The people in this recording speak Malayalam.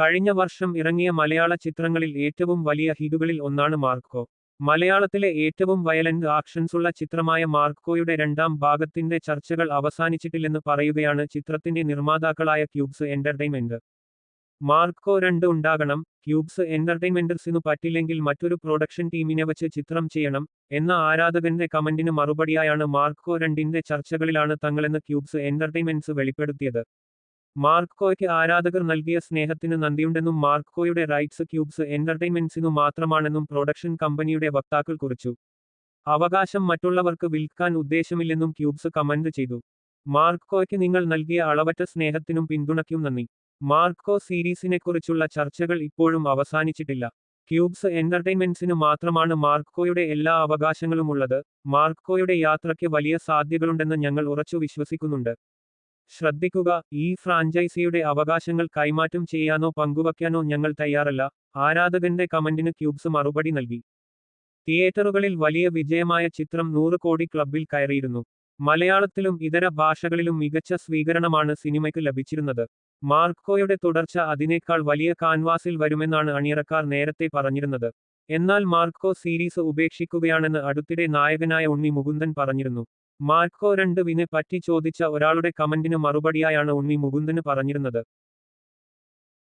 കഴിഞ്ഞ വർഷം ഇറങ്ങിയ മലയാള ചിത്രങ്ങളിൽ ഏറ്റവും വലിയ ഹിറ്റുകളിൽ ഒന്നാണ് മാർക്കോ. മലയാളത്തിലെ ഏറ്റവും വയലന്റ് ആക്ഷൻസുള്ള ചിത്രമായ മാർക്കോയുടെ രണ്ടാം ഭാഗത്തിന്റെ ചർച്ചകൾ അവസാനിച്ചിട്ടില്ലെന്ന് പറയുകയാണ് ചിത്രത്തിന്റെ നിർമ്മാതാക്കളായ ക്യൂബ്സ് എന്റർടൈൻമെന്റ്. മാർക്കോ രണ്ട് ഉണ്ടാകണം ക്യൂബ്സ് എന്റർടൈൻമെന്റ്സിന് പറ്റില്ലെങ്കിൽ മറ്റൊരു പ്രൊഡക്ഷൻ ടീമിനെ വച്ച് ചിത്രം ചെയ്യണം എന്ന ആരാധകന്റെ കമന്റിന് മറുപടിയായാണ് മാർക്കോ രണ്ടിന്റെ ചർച്ചകളിലാണ് തങ്ങളെന്ന് ക്യൂബ്സ് എന്റർടൈൻമെന്റ്സ് വെളിപ്പെടുത്തിയത്. മാർക്കോയ്ക്ക് ആരാധകർ നൽകിയ സ്നേഹത്തിന് നന്ദിയുണ്ടെന്നും മാർക്കോയുടെ റൈറ്റ്സ് ക്യൂബ്സ് എന്റർടൈൻമെന്റ്സിനു മാത്രമാണെന്നും പ്രൊഡക്ഷൻ കമ്പനിയുടെ വക്താക്കൾ കുറിച്ചു. അവകാശം മറ്റുള്ളവർക്ക് വിൽക്കാൻ ഉദ്ദേശമില്ലെന്നും ക്യൂബ്സ് കമന്റ് ചെയ്തു. മാർക്കോയ്ക്ക് നിങ്ങൾ നൽകിയ അളവറ്റ സ്നേഹത്തിനും പിന്തുണയ്ക്കും നന്ദി. മാർക്കോ സീരീസിനെക്കുറിച്ചുള്ള ചർച്ചകൾ ഇപ്പോഴും അവസാനിച്ചിട്ടില്ല. ക്യൂബ്സ് എന്റർടൈൻമെന്റ്സിന് മാത്രമാണ് മാർക്കോയുടെ എല്ലാ അവകാശങ്ങളുമുള്ളത്. മാർക്കോയുടെ യാത്രയ്ക്ക് വലിയ സാധ്യതകളുണ്ടെന്ന് ഞങ്ങൾ ഉറച്ചു വിശ്വസിക്കുന്നുണ്ട്. ശ്രദ്ധിക്കുക ഈ ഫ്രാഞ്ചൈസിയുടെ അവകാശങ്ങൾ കൈമാറ്റം ചെയ്യാനോ പങ്കുവയ്ക്കാനോ ഞങ്ങൾ തയ്യാറല്ല. ആരാധകന്റെ കമന്റിന് ക്യൂബ്സ് മറുപടി നൽകി. തിയേറ്ററുകളിൽ വലിയ വിജയമായ ചിത്രം നൂറ് കോടി ക്ലബിൽ കയറിയിരുന്നു. മലയാളത്തിലും ഇതര ഭാഷകളിലും മികച്ച സ്വീകരണമാണ് സിനിമയ്ക്ക് ലഭിച്ചിരുന്നത്. മാർക്കോയുടെ തുടർച്ച അതിനേക്കാൾ വലിയ കാൻവാസിൽ വരുമെന്നാണ് അണിയറക്കാർ നേരത്തെ പറഞ്ഞിരുന്നത്. എന്നാൽ മാർക്കോ സീരീസ് ഉപേക്ഷിക്കുകയാണെന്ന് അടുത്തിടെ നായകനായ ഉണ്ണി മുകുന്ദൻ പറഞ്ഞിരുന്നു. മാർക്കോ രണ്ട് വിനെ പറ്റി ചോദിച്ച ഒരാളുടെ കമന്റിന് മറുപടിയായാണ് ഉണ്ണി മുകുന്ദന് പറഞ്ഞിരുന്നത്.